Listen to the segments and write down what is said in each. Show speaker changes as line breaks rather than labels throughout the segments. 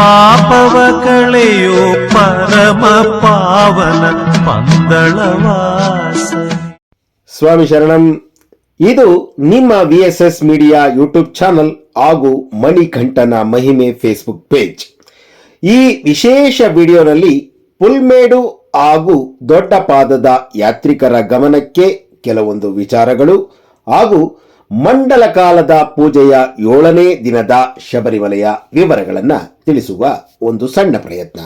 ಪಾಪವ ಕಳೆಯೋ ಪರಮ ಪಾವನ ಪಂದಳವಾಸ
ಸ್ವಾಮಿ ಶರಣಂ, ಇದು ನಿಮ್ಮ V S S media YouTube channel ಹಾಗೂ ಮಣಿಕಂಠನ ಮಹಿಮೆ ಫೇಸ್ಬುಕ್ ಪೇಜ್ ಈ ವಿಶೇಷ ವಿಡಿಯೋನಲ್ಲಿ ಪುಲ್ಮೇಡು ಹಾಗೂ ದೊಡ್ಡ ಪಾದದ ಯಾತ್ರಿಕರ ಗಮನಕ್ಕೆ ಕೆಲವೊಂದು ವಿಚಾರಗಳು ಹಾಗೂ ಮಂಡಲ ಕಾಲದ ಪೂಜೆಯ ಏಳನೇ ದಿನದ ಶಬರಿಮಲೆಯ ವಿವರಗಳನ್ನು ತಿಳಿಸುವ ಒಂದು ಸಣ್ಣ ಪ್ರಯತ್ನ.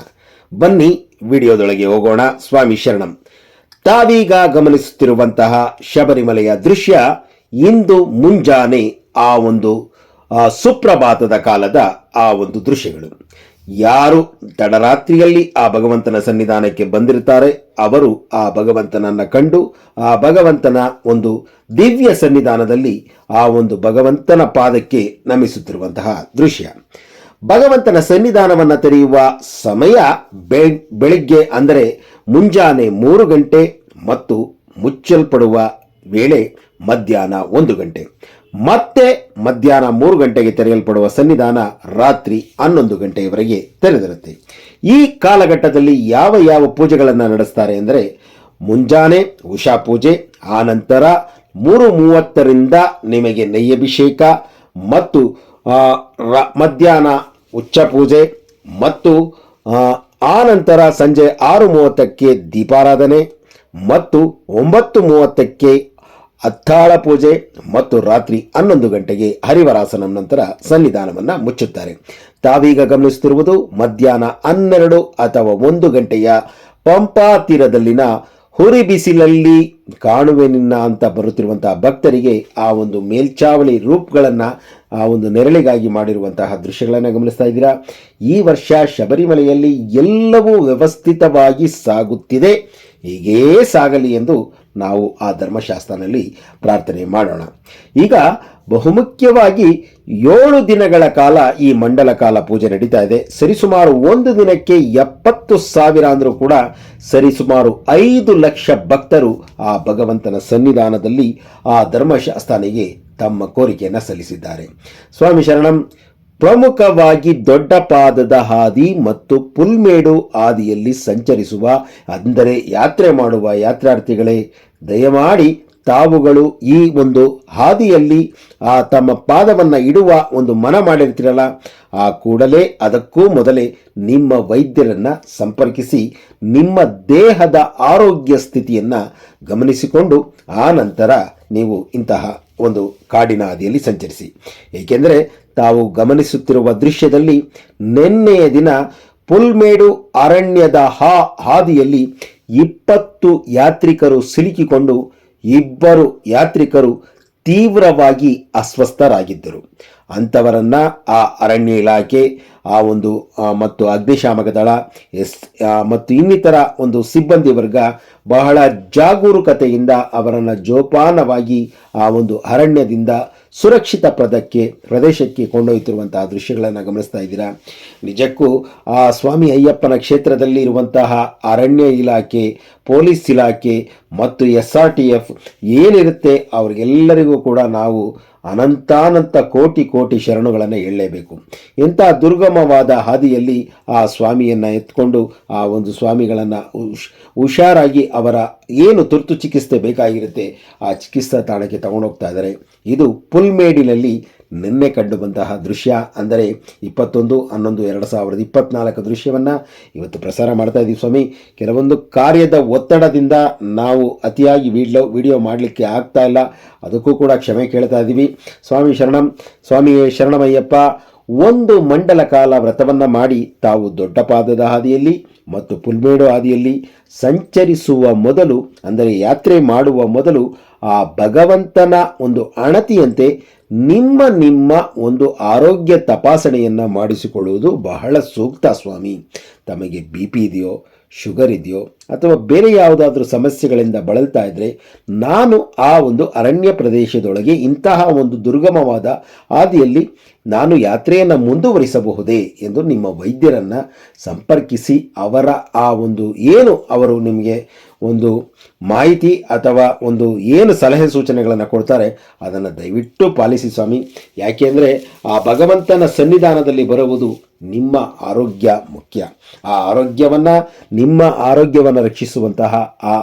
ಬನ್ನಿ ವಿಡಿಯೋದೊಳಗೆ ಹೋಗೋಣ. ಸ್ವಾಮಿ ಶರಣಂ. ತಾವೀಗ ಗಮನಿಸುತ್ತಿರುವಂತಹ ಶಬರಿಮಲೆಯ ದೃಶ್ಯ ಇಂದು ಮುಂಜಾನೆ ಆ ಒಂದು ಸುಪ್ರಭಾತದ ಕಾಲದ ಆ ಒಂದು ದೃಶ್ಯಗಳು. ಯಾರು ತಡರಾತ್ರಿಯಲ್ಲಿ ಆ ಭಗವಂತನ ಸನ್ನಿಧಾನಕ್ಕೆ ಬಂದಿರುತ್ತಾರೆ, ಅವರು ಆ ಭಗವಂತನನ್ನ ಕಂಡು, ಆ ಭಗವಂತನ ಒಂದು ದಿವ್ಯ ಸನ್ನಿಧಾನದಲ್ಲಿ ಆ ಒಂದು ಭಗವಂತನ ಪಾದಕ್ಕೆ ನಮಿಸುತ್ತಿರುವಂತಹ ದೃಶ್ಯ. ಭಗವಂತನ ಸನ್ನಿಧಾನವನ್ನು ತೆರೆಯುವ ಸಮಯ ಬೆಳಿಗ್ಗೆ ಅಂದರೆ ಮುಂಜಾನೆ ಮೂರು ಗಂಟೆ ಮತ್ತು ಮುಚ್ಚಲ್ಪಡುವ ವೇಳೆ ಮಧ್ಯಾಹ್ನ ಒಂದು ಗಂಟೆ. ಮತ್ತೆ ಮಧ್ಯಾಹ್ನ ಮೂರು ಗಂಟೆಗೆ ತೆರೆಯಲ್ಪಡುವ ಸನ್ನಿಧಾನ ರಾತ್ರಿ ಹನ್ನೊಂದು ಗಂಟೆಯವರೆಗೆ ತೆರೆದಿರುತ್ತೆ. ಈ ಕಾಲಘಟ್ಟದಲ್ಲಿ ಯಾವ ಯಾವ ಪೂಜೆಗಳನ್ನು ನಡೆಸ್ತಾರೆ ಅಂದರೆ ಮುಂಜಾನೆ ಉಷಾ ಪೂಜೆ ಆನಂತರ ಮೂರು ಮೂವತ್ತರಿಂದ ನಿಮಗೆ ನೈಯಭಿಷೇಕ ಮತ್ತು ಮಧ್ಯಾಹ್ನ ಉಚ್ಚ ಪೂಜೆ ಮತ್ತು ಆನಂತರ ಸಂಜೆ ಆರು ಮೂವತ್ತಕ್ಕೆ ದೀಪಾರಾಧನೆ ಮತ್ತು ಒಂಬತ್ತು ಮೂವತ್ತಕ್ಕೆ ಅತ್ತಾಳ ಪೂಜೆ ಮತ್ತು ರಾತ್ರಿ ಹನ್ನೊಂದು ಗಂಟೆಗೆ ಹರಿವರಾಸನ ನಂತರ ಸನ್ನಿಧಾನವನ್ನು ಮುಚ್ಚುತ್ತಾರೆ. ತಾವೀಗ ಗಮನಿಸುತ್ತಿರುವುದು ಮಧ್ಯಾಹ್ನ ಹನ್ನೆರಡು ಅಥವಾ ಒಂದು ಗಂಟೆಯ ಪಂಪಾ ತೀರದಲ್ಲಿನ ಹುರಿ ಬಿಸಿಲಲ್ಲಿ ಕಾಣುವೆ ನಿನ್ನ ಅಂತ ಬರುತ್ತಿರುವಂತಹ ಭಕ್ತರಿಗೆ ಆ ಒಂದು ಮೇಲ್ಚಾವಳಿ ರೂಪ್ಗಳನ್ನು, ಆ ಒಂದು ನೆರಳಿಗಾಗಿ ಮಾಡಿರುವಂತಹ ದೃಶ್ಯಗಳನ್ನು ಗಮನಿಸ್ತಾ ಇದ್ದೀರಾ? ಈ ವರ್ಷ ಶಬರಿಮಲೆಯಲ್ಲಿ ಎಲ್ಲವೂ ವ್ಯವಸ್ಥಿತವಾಗಿ ಸಾಗುತ್ತಿದೆ. ಹೀಗೇ ಸಾಗಲಿ ಎಂದು ನಾವು ಆ ಧರ್ಮಶಾಸ್ತ್ರನಲ್ಲಿ ಪ್ರಾರ್ಥನೆ ಮಾಡೋಣ. ಈಗ ಬಹುಮುಖ್ಯವಾಗಿ ಏಳು ದಿನಗಳ ಕಾಲ ಈ ಮಂಡಲ ಕಾಲ ಪೂಜೆ ನಡೀತಾ ಇದೆ. ಸರಿಸುಮಾರು ಒಂದು ದಿನಕ್ಕೆ ಎಪ್ಪತ್ತು ಸಾವಿರ ಅಂದರೂ ಕೂಡ ಸರಿಸುಮಾರು ಐದು ಲಕ್ಷ ಭಕ್ತರು ಆ ಭಗವಂತನ ಸನ್ನಿಧಾನದಲ್ಲಿ ಆ ಧರ್ಮಶಾಸ್ತ್ರನಿಗೆ ತಮ್ಮ ಕೋರಿಕೆಯನ್ನು ಸಲ್ಲಿಸಿದ್ದಾರೆ. ಸ್ವಾಮಿ ಶರಣಂ ಪ್ರಮುಖವಾಗಿ ದೊಡ್ಡ ಪಾದದ ಹಾದಿ ಮತ್ತು ಪುಲ್ಮೇಡು ಹಾದಿಯಲ್ಲಿ ಸಂಚರಿಸುವ, ಅಂದರೆ ಯಾತ್ರೆ ಮಾಡುವ ಯಾತ್ರಾರ್ಥಿಗಳೇ, ದಯಮಾಡಿ ತಾವುಗಳು ಈ ಒಂದು ಹಾದಿಯಲ್ಲಿ, ಆ ತಮ್ಮ ಪಾದವನ್ನು ಇಡುವ ಒಂದು ಮನ ಮಾಡಿರ್ತೀರಲ್ಲ, ಆ ಕೂಡಲೇ ಅದಕ್ಕೂ ಮೊದಲೇ ನಿಮ್ಮ ವೈದ್ಯರನ್ನು ಸಂಪರ್ಕಿಸಿ, ನಿಮ್ಮ ದೇಹದ ಆರೋಗ್ಯ ಸ್ಥಿತಿಯನ್ನು ಗಮನಿಸಿಕೊಂಡು, ಆ ನಂತರ ನೀವು ಇಂತಹ ಒಂದು ಕಾಡಿನ ಹಾದಿಯಲ್ಲಿ ಸಂಚರಿಸಿ. ಏಕೆಂದರೆ ತಾವು ಗಮನಿಸುತ್ತಿರುವ ದೃಶ್ಯದಲ್ಲಿ ನಿನ್ನೆಯ ದಿನ ಪುಲ್ಮೇಡು ಅರಣ್ಯದ ಹಾ ಹಾದಿಯಲ್ಲಿ ಇಪ್ಪತ್ತು ಯಾತ್ರಿಕರು ಸಿಲುಕಿಕೊಂಡು ಇಬ್ಬರು ಯಾತ್ರಿಕರು ತೀವ್ರವಾಗಿ ಅಸ್ವಸ್ಥರಾಗಿದ್ದರು. ಅಂಥವರನ್ನ ಆ ಅರಣ್ಯ ಇಲಾಖೆ, ಆ ಒಂದು ಮತ್ತು ಅಗ್ನಿಶಾಮಕ ದಳ, ಎಸ್ ಮತ್ತು ಇನ್ನಿತರ ಒಂದು ಸಿಬ್ಬಂದಿ ವರ್ಗ ಬಹಳ ಜಾಗರೂಕತೆಯಿಂದ ಅವರನ್ನು ಜೋಪಾನವಾಗಿ ಆ ಒಂದು ಅರಣ್ಯದಿಂದ ಸುರಕ್ಷಿತ ಪದಕ್ಕೆ ಪ್ರದೇಶಕ್ಕೆ ಕೊಂಡೊಯ್ತಿರುವಂತಹ ದೃಶ್ಯಗಳನ್ನು ಗಮನಿಸ್ತಾ ಇದ್ದೀರಾ? ನಿಜಕ್ಕೂ ಆ ಸ್ವಾಮಿ ಅಯ್ಯಪ್ಪನ ಕ್ಷೇತ್ರದಲ್ಲಿ ಇರುವಂತಹ ಅರಣ್ಯ ಇಲಾಖೆ, ಪೊಲೀಸ್ ಇಲಾಖೆ ಮತ್ತು ಎಸ್ ಆರ್ ಟಿ ಎಫ್ ಏನಿರುತ್ತೆ ಅವರಿಗೆಲ್ಲರಿಗೂ ಕೂಡ ನಾವು ಅನಂತಾನಂತ ಕೋಟಿ ಕೋಟಿ ಶರಣುಗಳನ್ನು ಹೇಳಲೇಬೇಕು ಇಂಥ ದುರ್ಗಮವಾದ ಹಾದಿಯಲ್ಲಿ ಆ ಸ್ವಾಮಿಯನ್ನು ಎತ್ಕೊಂಡು ಆ ಒಂದು ಸ್ವಾಮಿಗಳನ್ನು ಹುಷ್ ಹುಷಾರಾಗಿ ಅವರ ಏನು ತುರ್ತು ಚಿಕಿತ್ಸೆ ಬೇಕಾಗಿರುತ್ತೆ ಆ ಚಿಕಿತ್ಸಾ ತಾಣಕ್ಕೆ ತಗೊಂಡೋಗ್ತಾ ಇದ್ದಾರೆ. ಇದು ಪುಲ್ಮೇಡಿನಲ್ಲಿ ನಿನ್ನೆ ಕಂಡುಬಂತಹ ದೃಶ್ಯ ಅಂದರೆ ಇಪ್ಪತ್ತೊಂದು, ಹನ್ನೊಂದು, ಎರಡು ಸಾವಿರದ ಇಪ್ಪತ್ನಾಲ್ಕು ದೃಶ್ಯವನ್ನು ಇವತ್ತು ಪ್ರಸಾರ ಮಾಡ್ತಾ ಇದ್ದೀವಿ ಸ್ವಾಮಿ. ಕೆಲವೊಂದು ಕಾರ್ಯದ ಒತ್ತಡದಿಂದ ನಾವು ಅತಿಯಾಗಿ ವಿಡಿಯೋ ವಿಡಿಯೋ ಮಾಡಲಿಕ್ಕೆ ಆಗ್ತಾ ಇಲ್ಲ. ಅದಕ್ಕೂ ಕೂಡ ಕ್ಷಮೆ ಕೇಳ್ತಾ ಇದ್ದೀವಿ ಸ್ವಾಮಿ ಶರಣಂ ಸ್ವಾಮಿ ಶರಣಮಯ್ಯಪ್ಪ, ಒಂದು ಮಂಡಲ ಕಾಲ ವ್ರತವನ್ನು ಮಾಡಿ ತಾವು ದೊಡ್ಡ ಪಾದದ ಹಾದಿಯಲ್ಲಿ ಮತ್ತು ಪುಲ್ಮೇಡು ಹಾದಿಯಲ್ಲಿ ಸಂಚರಿಸುವ ಮೊದಲು, ಅಂದರೆ ಯಾತ್ರೆ ಮಾಡುವ ಮೊದಲು ಆ ಭಗವಂತನ ಒಂದು ಅಣತಿಯಂತೆ ನಿಮ್ಮ ನಿಮ್ಮ ಒಂದು ಆರೋಗ್ಯ ತಪಾಸಣೆಯನ್ನು ಮಾಡಿಸಿಕೊಳ್ಳುವುದು ಬಹಳ ಸೂಕ್ತ ಸ್ವಾಮಿ. ತಮಗೆ ಬಿ ಪಿ ಇದೆಯೋ, ಶುಗರ್ ಇದೆಯೋ, ಅಥವಾ ಬೇರೆ ಯಾವುದಾದ್ರೂ ಸಮಸ್ಯೆಗಳಿಂದ ಬಳಲ್ತಾ ಇದ್ದರೆ ನಾನು ಆ ಒಂದು ಅರಣ್ಯ ಪ್ರದೇಶದೊಳಗೆ ಇಂತಹ ಒಂದು ದುರ್ಗಮವಾದ ಹಾದಿಯಲ್ಲಿ ನಾನು ಯಾತ್ರೆಯನ್ನು ಮುಂದುವರಿಸಬಹುದೇ ಎಂದು ನಿಮ್ಮ ವೈದ್ಯರನ್ನು ಸಂಪರ್ಕಿಸಿ ಅವರ ಆ ಒಂದು ಏನು ಅವರು ನಿಮಗೆ ಒಂದು ಮಾಹಿತಿ ಅಥವಾ ಒಂದು ಏನು ಸಲಹೆ ಸೂಚನೆಗಳನ್ನು ಕೊಡ್ತಾರೆ, ಅದನ್ನು ದಯವಿಟ್ಟು ಪಾಲಿಸಿ ಸ್ವಾಮಿ. ಯಾಕೆಂದರೆ ಆ ಭಗವಂತನ ಸನ್ನಿಧಾನದಲ್ಲಿ ಬರುವುದು ನಿಮ್ಮ ಆರೋಗ್ಯ ಮುಖ್ಯ. ಆ ಆರೋಗ್ಯವನ್ನು ನಿಮ್ಮ ಆರೋಗ್ಯವನ್ನು ರಕ್ಷಿಸುವಂತಹ ಆ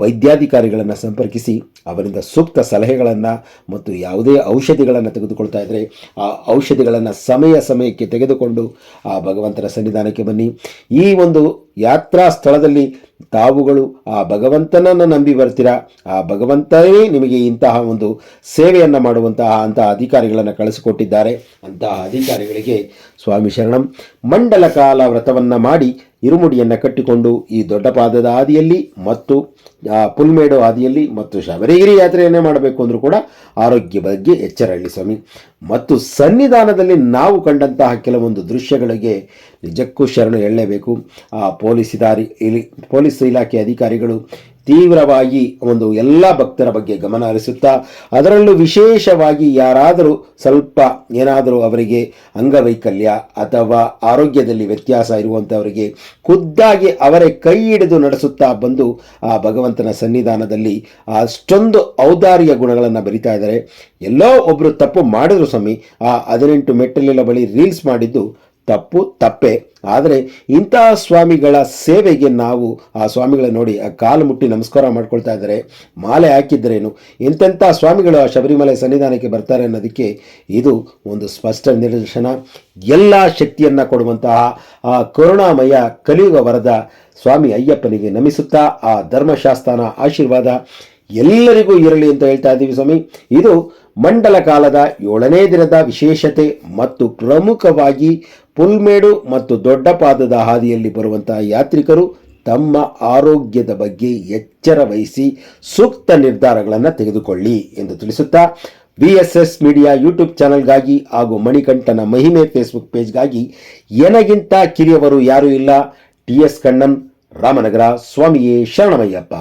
ವೈದ್ಯಾಧಿಕಾರಿಗಳನ್ನು ಸಂಪರ್ಕಿಸಿ ಅವರಿಂದ ಸೂಕ್ತ ಸಲಹೆಗಳನ್ನು ಮತ್ತು ಯಾವುದೇ ಔಷಧಿಗಳನ್ನು ತೆಗೆದುಕೊಳ್ತಾ ಇದ್ದರೆ ಆ ಔಷಧಿಗಳನ್ನು ಸಮಯ ಸಮಯಕ್ಕೆ ತೆಗೆದುಕೊಂಡು ಆ ಭಗವಂತನ ಸನ್ನಿಧಾನಕ್ಕೆ ಬನ್ನಿ. ಈ ಒಂದು ಯಾತ್ರಾ ಸ್ಥಳದಲ್ಲಿ ತಾವುಗಳು ಆ ಭಗವಂತನನ್ನು ನಂಬಿ ಬರ್ತೀರಾ? ಆ ಭಗವಂತನೇ ನಿಮಗೆ ಇಂತಹ ಒಂದು ಸೇವೆಯನ್ನು ಮಾಡುವಂತಹ ಅಂತಹ ಅಧಿಕಾರಿಗಳನ್ನು ಕಳಿಸಿಕೊಟ್ಟಿದ್ದಾರೆ. ಅಂತಹ ಅಧಿಕಾರಿಗಳಿಗೆ ಸ್ವಾಮಿ ಶರಣಂ, ಮಂಡಲ ಕಾಲ ವ್ರತವನ್ನು ಮಾಡಿ ಇರುಮುಡಿಯನ್ನು ಕಟ್ಟಿಕೊಂಡು ಈ ದೊಡ್ಡ ಪಾದದ ಹಾದಿಯಲ್ಲಿ ಮತ್ತು ಪುಲ್ಮೇಡು ಹಾದಿಯಲ್ಲಿ ಮತ್ತು ಶಬರಿಗಿರಿ ಯಾತ್ರೆಯನ್ನೇ ಮಾಡಬೇಕು ಅಂದರೂ ಕೂಡ ಆರೋಗ್ಯ ಬಗ್ಗೆ ಎಚ್ಚರ ಸ್ವಾಮಿ. ಮತ್ತು ಸನ್ನಿಧಾನದಲ್ಲಿ ನಾವು ಕಂಡಂತಹ ಕೆಲವೊಂದು ದೃಶ್ಯಗಳಿಗೆ ನಿಜಕ್ಕೂ ಶರಣು ಹೇಳಲೇಬೇಕು ಆ ಪೊಲೀಸ್ ಇದಾರಿ ಇಲ್ಲಿ ಪೊಲೀಸ್ ಇಲಾಖೆ ಅಧಿಕಾರಿಗಳು ತೀವ್ರವಾಗಿ ಒಂದು ಎಲ್ಲ ಭಕ್ತರ ಬಗ್ಗೆ ಗಮನ ಹರಿಸುತ್ತಾ, ಅದರಲ್ಲೂ ವಿಶೇಷವಾಗಿ ಯಾರಾದರೂ ಸ್ವಲ್ಪ ಏನಾದರೂ ಅವರಿಗೆ ಅಂಗವೈಕಲ್ಯ ಅಥವಾ ಆರೋಗ್ಯದಲ್ಲಿ ವ್ಯತ್ಯಾಸ ಇರುವಂಥವರಿಗೆ ಖುದ್ದಾಗಿ ಅವರೇ ಕೈ ಹಿಡಿದು ನಡೆಸುತ್ತಾ ಬಂದು ಆ ಭಗವಂತನ ಸನ್ನಿಧಾನದಲ್ಲಿ ಅಷ್ಟೊಂದು ಔದಾರ್ಯ ಗುಣಗಳನ್ನು ಬರಿತಾ ಇದ್ದಾರೆ. ಎಲ್ಲೋ ಒಬ್ಬರು ತಪ್ಪು ಮಾಡಿದ್ರು ಸ್ವಾಮಿ, ಆ ಹದಿನೆಂಟು ಮೆಟ್ಟಲಿನ ಬಳಿ ರೀಲ್ಸ್ ಮಾಡಿದ್ದು ತಪ್ಪು, ತಪ್ಪೆ. ಆದರೆ ಇಂತಹ ಸ್ವಾಮಿಗಳ ಸೇವೆಗೆ ನಾವು ಆ ಸ್ವಾಮಿಗಳ ನೋಡಿ ಆ ಕಾಲು ಮುಟ್ಟಿ ನಮಸ್ಕಾರ ಮಾಡ್ಕೊಳ್ತಾ ಇದ್ದಾರೆ. ಮಾಲೆ ಹಾಕಿದ್ರೇನು? ಎಂತೆಂಥ ಸ್ವಾಮಿಗಳು ಆ ಶಬರಿಮಲೆ ಸನ್ನಿಧಾನಕ್ಕೆ ಬರ್ತಾರೆ ಅನ್ನೋದಕ್ಕೆ ಇದು ಒಂದು ಸ್ಪಷ್ಟ ನಿದರ್ಶನ. ಎಲ್ಲ ಶಕ್ತಿಯನ್ನು ಕೊಡುವಂತಹ ಆ ಕರುಣಾಮಯ ಕಲಿಯುವ ವರದ ಸ್ವಾಮಿ ಅಯ್ಯಪ್ಪನಿಗೆ ನಮಿಸುತ್ತಾ ಆ ಧರ್ಮಶಾಸ್ತ್ರನ ಆಶೀರ್ವಾದ ಎಲ್ಲರಿಗೂ ಇರಲಿ ಅಂತ ಹೇಳ್ತಾ ಇದ್ದೀವಿ ಸ್ವಾಮಿ. ಇದು ಮಂಡಲ ಕಾಲದ ಏಳನೇ ದಿನದ ವಿಶೇಷತೆ ಮತ್ತು ಪ್ರಮುಖವಾಗಿ ಪುಲ್ಮೇಡು ಮತ್ತು ದೊಡ್ಡ ಪಾದದ ಹಾದಿಯಲ್ಲಿ ಬರುವಂತಹ ಯಾತ್ರಿಕರು ತಮ್ಮ ಆರೋಗ್ಯದ ಬಗ್ಗೆ ಎಚ್ಚರ ವಹಿಸಿ ಸೂಕ್ತ ನಿರ್ಧಾರಗಳನ್ನು ತೆಗೆದುಕೊಳ್ಳಿ ಎಂದು ತಿಳಿಸುತ್ತಾ B S S media YouTube ಚಾನಲ್ಗಾಗಿ ಹಾಗೂ ಮಣಿಕಂಠನ ಮಹಿಮೆ ಫೇಸ್ಬುಕ್ ಪೇಜ್ಗಾಗಿ ಎನಗಿಂತ ಕಿರಿಯವರು ಯಾರೂ ಇಲ್ಲ. ಟಿ ಎಸ್ ಕಣ್ಣನ್, ರಾಮನಗರ, ಸ್ವಾಮಿಯೇ ಶರಣಮಯ್ಯಪ್ಪ.